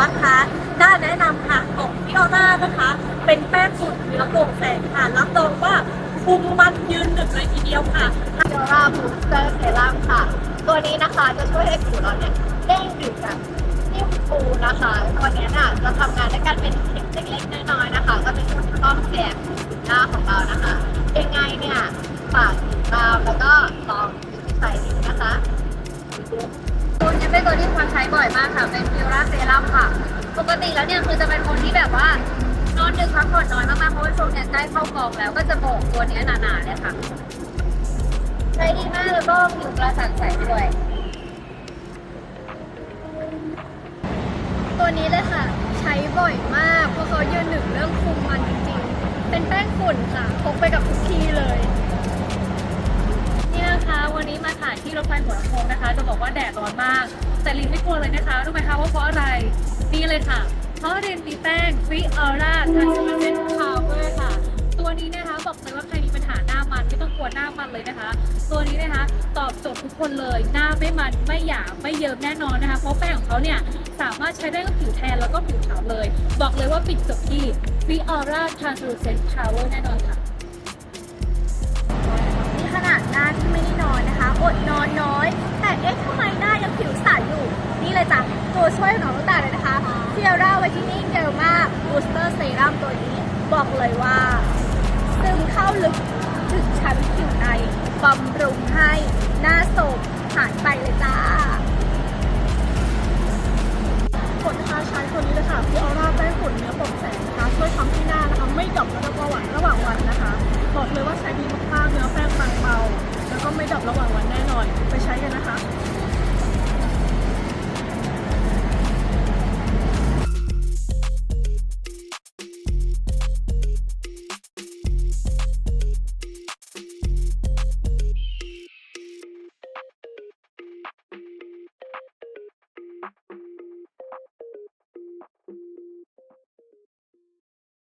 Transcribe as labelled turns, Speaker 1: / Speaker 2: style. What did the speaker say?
Speaker 1: นะคะน่าแนะนำค่ะของพี่ออร่านะคะ เป็นแป้งสูตรเนื้อโปร่งแสงค่ะ รับรองว่าคุมมันยืนหนึ่งเลยทีเดียวค่ะ
Speaker 2: เจอราบูสเตอร์เซรั่มค่ะ ตัวนี้นะคะจะช่วยให้ผิวเราเนี่ยเด้งดึงแบบนิ่มฟูนะคะตัวนี้น่ะจะทำงานด้วยกันเป็นเข็มเล็กๆน้อยๆนะคะ ก็จะช่วยซ่อมแซมผิวหน้าของเรานะคะ ยังไงเนี่ยฝากติดตามแล้วก็ลองใช้ดูนะคะ
Speaker 3: เป็นตัวที่ควรใช้บ่อยมากค่ะ เป็นฟิวราเซรั่มค่ะ ปกติแล้วเนี่ยคือจะเป็นคนที่แบบว่านอนดึกพักผ่อนน้อยมากๆ เพราะว่าช่วงเนี้ยใกล้เข้ากองแล้วก็จะโบกตัวเนี้ยหนาๆเนี่ยค่ะ ใช้ดีมากแล้วก็ผิวกระจ่างใสด้วย
Speaker 2: ตัวนี้เลยค่ะ ใช้บ่อยมาก เพราะเขายืนหนึ่งเรื่องคุมมันจริงๆ เป็นแป้งฝุ่นค่ะพกไปกับทุกที่เลย
Speaker 3: วันที่รถไฟหัวลำโพงนะคะ จะบอกว่าแดดร้อนมาก แต่ลินไม่กลัวเลยนะคะรู้ไหมคะว่าเพราะอะไรนี่เลยค่ะ เพราะลินมีแป้ง Free Aura Translucent Power ค่ะ ตัวนี้นะคะบอกเลยว่าใครมีปัญหาหน้ามันไม่ต้องกลัวหน้ามันเลยนะคะ ตัวนี้นะคะตอบโจทย์ทุกคนเลย หน้าไม่มันไม่หยาบไม่เยิ้มแน่นอนนะคะ เพราะแป้งของเขาเนี่ยสามารถใช้ได้กับผิวแทนแล้วก็ผิวขาวเลย บอกเลยว่าปิดจบที่ Free Aura Translucent Power แน่นอนื่
Speaker 1: องน้องลูกตาลเลยนะคะเซียร่าไวท์เทนนิ่งเจลมาบูสเตอร์เซรั่มตัวนี้บอกเลยว่าซึมเข้าลึกถึงชั้นผิวในบำรุงให้หน้าโสมหายไปเลยจ้า